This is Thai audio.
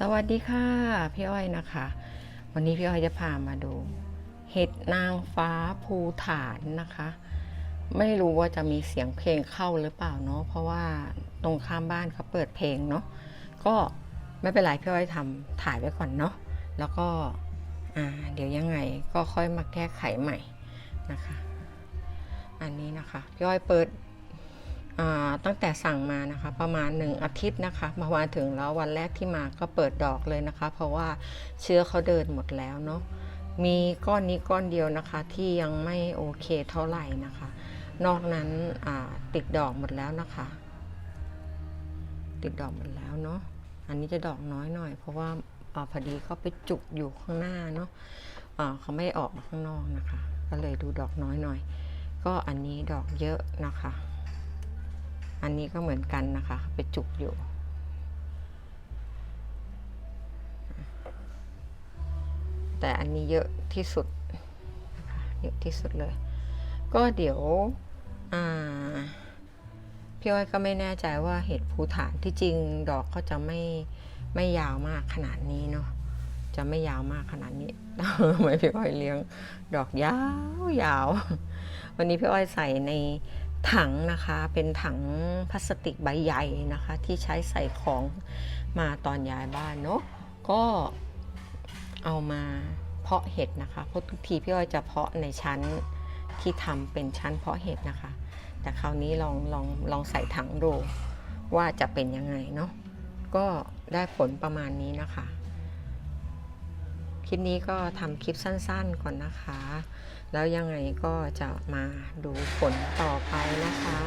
สวัสดีค่ะพี่อ้อยนะคะ วันนี้พี่อ้อยจะพามาดู เห็ดนางฟ้าภูฐานนะคะ ไม่รู้ว่าจะมีเสียงเพลงเข้าหรือเปล่าเนาะเพราะว่าตรงข้ามบ้านเขาเปิดเพลงเนาะก็ไม่เป็นไรพี่อ้อยทำถ่ายไว้ก่อนเนาะแล้วก็เดี๋ยวยังไงก็ค่อยมาแก้ไขใหม่นะคะ อันนี้นะคะพี่อ้อยเปิด ตั้งแต่สั่งมานะคะประมาณหนึ่งอาทิตย์นะคะมาวันถึงแล้ววันแรกที่มาก็เปิดดอกเลยนะคะ เพราะว่าเชื้อเขาเดินหมดแล้วเนาะมีก้อนนี้ก้อนเดียวนะคะที่ยังไม่โอเคเท่าไหร่นะคะ นอกนั้นติดดอกหมดแล้วนะคะ ติดดอกหมดแล้วเนาะอันนี้จะดอกน้อยหน่อย เพราะว่าอพอดีเขาไปจุกอยู่ข้างหน้าเนาะเขาไม่ออกมาข้างนอกนะคะ ก็เลยดูดอกน้อยหน่อย ก็อันนี้ดอกเยอะนะคะ อันนี้ก็เหมือนกันนะคะ ไปจุกอยู่ แต่อันนี้เยอะที่สุดนะคะเยอะที่สุดเลย ก็เดี๋ยวพี่อ้อยก็ไม่แน่ใจว่าเห็ดภูฐานที่จริงดอกก็จะไม่ไม่ยาวมากขนาดนี้เนาะจะไม่ยาวมากขนาดนี้ทำไมพี่อ้อยเลี้ยง ดอกยาวยาว วันนี้พี่อ้อยใส่ใน ถังนะคะเป็นถังพลาสติกใบใหญ่นะคะที่ใช้ใส่ของมาตอนย้ายบ้านเนาะก็เอามาเพาะเห็ดนะคะเพราะทุกทีพี่อ้อยจะเพาะในชั้นที่ทำเป็นชั้นเพาะเห็ดนะคะ แต่คราวนี้ลองลองลองใส่ถังดูว่าจะเป็นยังไงเนาะก็ได้ผลประมาณนี้นะคะ คลิปนี้ก็ทำคลิปสั้นๆก่อนนะคะ แล้วยังไงก็จะมาดูผลต่อไปนะคะ